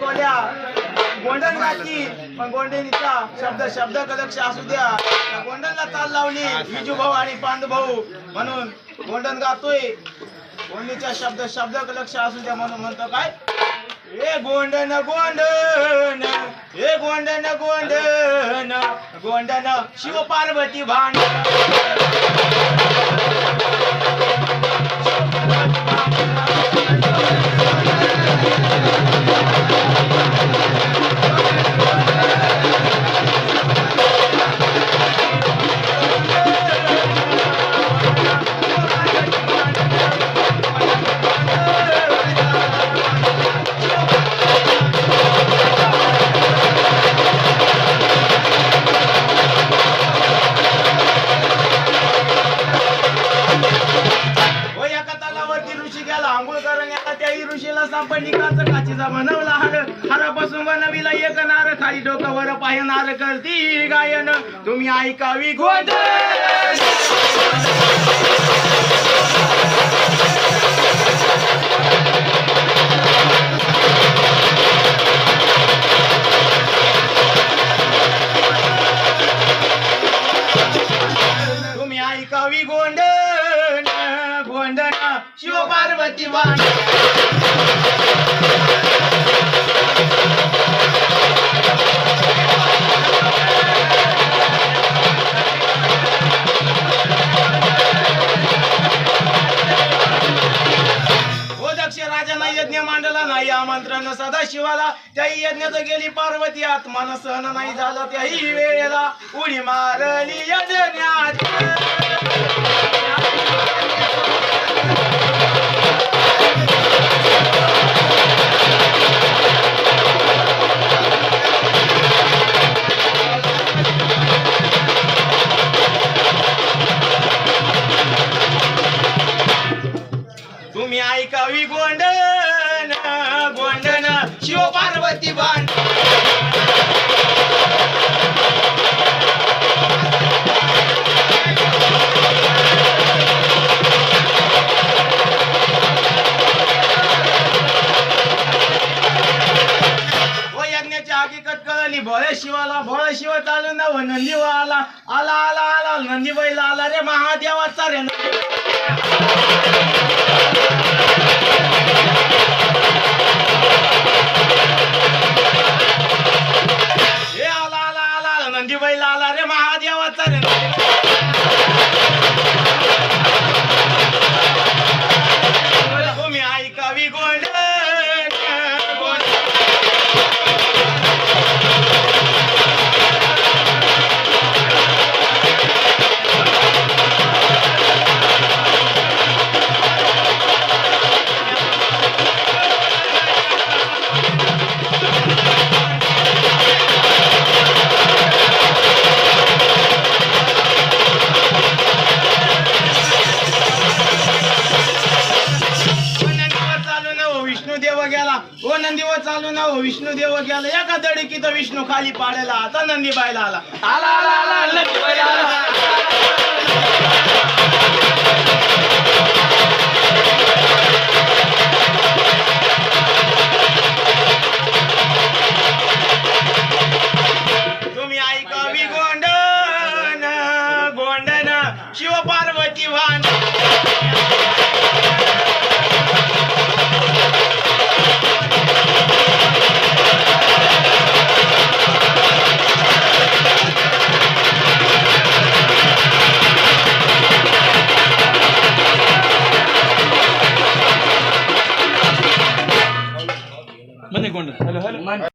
कोल्या गोंडन घातली पण गोंडणीचा शब्द शब्द कदक्ष असू द्या. त्या गोंडनला चाल लावली. विजू भाऊ आणि पांडू भाऊ म्हणून गोंडन गातोय. गोंडीचा शब्द शब्द कलक्ष असू द्या म्हणून म्हणतो काय? हे गोंडन गोंडन. हे गोंडन गोंडन. गोंडन शिव पार्वती ऋषी गेला आंघोळ करण्याला त्याही ऋषीला सापडणिकाचं काचीचा बनवला हार हारापासून बनविला एक नार खाली डोकावर पाहणार करती गायन. तुम्ही ऐकावी गोंड तुम्ही ऐकावी गोंड गोंडन शिव पार्वती यज्ञ मांडला नाही आमंत्रण सदा शिवाला त्याही यज्ञात गेली पार्वती आत्मान सहन नाही झालं त्याही वेळेला. उडी मारली यज्ञात. तुम्ही ऐकावी गोंडन गोंडन शिव पार्वती शिवाला भोळे शिव चालू ना नंदी आला आला आला आला नंदी बैला आला रे महादेवाचा रे. हे आला आला आला आला नंदी बैला आला रे महादेवाचा रे. चालू ना हो विष्णू देव गेला. एका दडकीत विष्णू खाली पाडायला आता नंदी बायला आला. आला आला आला नंदी बायला आला. Hello, hello.